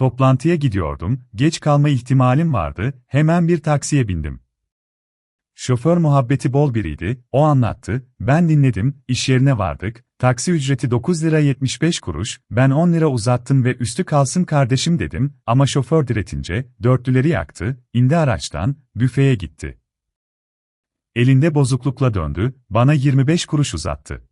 Toplantıya gidiyordum, geç kalma ihtimalim vardı, hemen bir taksiye bindim. Şoför muhabbeti bol biriydi, o anlattı, ben dinledim, iş yerine vardık, taksi ücreti 9 lira 75 kuruş, ben 10 lira uzattım ve üstü kalsın kardeşim dedim, ama şoför diretince, dörtlüleri yaktı, indi araçtan, büfeye gitti. Elinde bozuklukla döndü, bana 25 kuruş uzattı.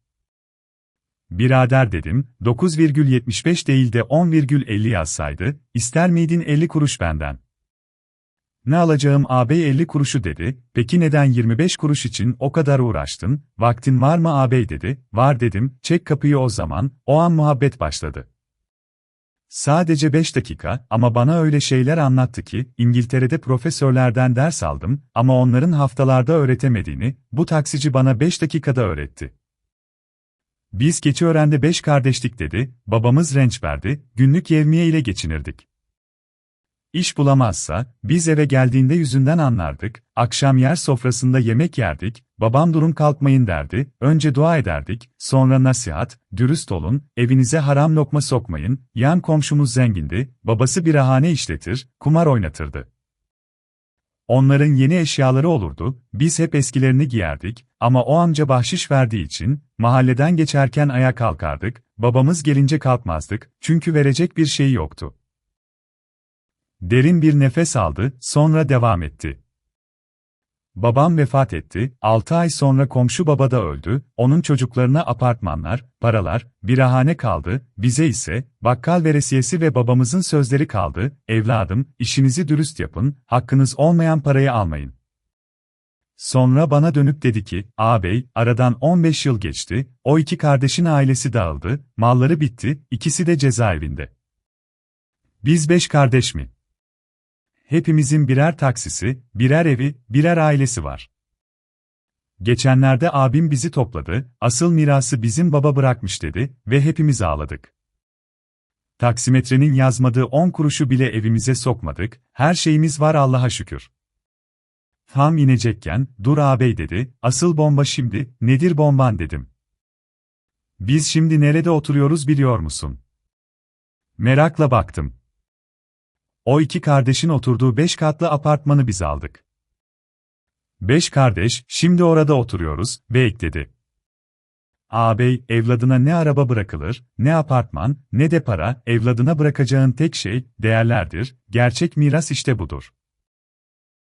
Birader dedim, 9,75 değil de 10,50 yazsaydı, ister miydin 50 kuruş benden? Ne alacağım ağabey 50 kuruşu dedi, peki neden 25 kuruş için o kadar uğraştın, vaktin var mı ağabey dedi, var dedim, çek kapıyı o zaman, o an muhabbet başladı. Sadece 5 dakika ama bana öyle şeyler anlattı ki, İngiltere'de profesörlerden ders aldım ama onların haftalarda öğretemediğini, bu taksici bana 5 dakikada öğretti. Biz Keçiören'de 5 kardeşlik dedi, babamız renç verdi, günlük yevmiye ile geçinirdik. İş bulamazsa, biz eve geldiğinde yüzünden anlardık, akşam yer sofrasında yemek yerdik, babam durum kalkmayın derdi, önce dua ederdik, sonra nasihat, dürüst olun, evinize haram lokma sokmayın, yan komşumuz zengindi, babası bir ahane işletir, kumar oynatırdı. Onların yeni eşyaları olurdu, biz hep eskilerini giyerdik, ama o amca bahşiş verdiği için, mahalleden geçerken ayağa kalkardık, babamız gelince kalkmazdık, çünkü verecek bir şey yoktu. Derin bir nefes aldı, sonra devam etti. Babam vefat etti, 6 ay sonra komşu baba da öldü, onun çocuklarına apartmanlar, paralar, birahane kaldı, bize ise, bakkal veresiyesi ve babamızın sözleri kaldı, evladım, işinizi dürüst yapın, hakkınız olmayan parayı almayın. Sonra bana dönüp dedi ki, ağabey, aradan 15 yıl geçti, o iki kardeşin ailesi dağıldı, malları bitti, ikisi de cezaevinde. Biz beş kardeş mi? Hepimizin birer taksisi, birer evi, birer ailesi var. Geçenlerde abim bizi topladı, asıl mirası bizim baba bırakmış dedi ve hepimiz ağladık. Taksimetrenin yazmadığı 10 kuruşu bile evimize sokmadık, her şeyimiz var Allah'a şükür. Tam inecekken, dur ağabey dedi, asıl bomba şimdi, nedir bomban dedim. Biz şimdi nerede oturuyoruz biliyor musun? Merakla baktım. O iki kardeşin oturduğu beş katlı apartmanı biz aldık. Beş kardeş, şimdi orada oturuyoruz, ve ekledi. Ağabey, evladına ne araba bırakılır, ne apartman, ne de para, evladına bırakacağın tek şey, değerlerdir, gerçek miras işte budur.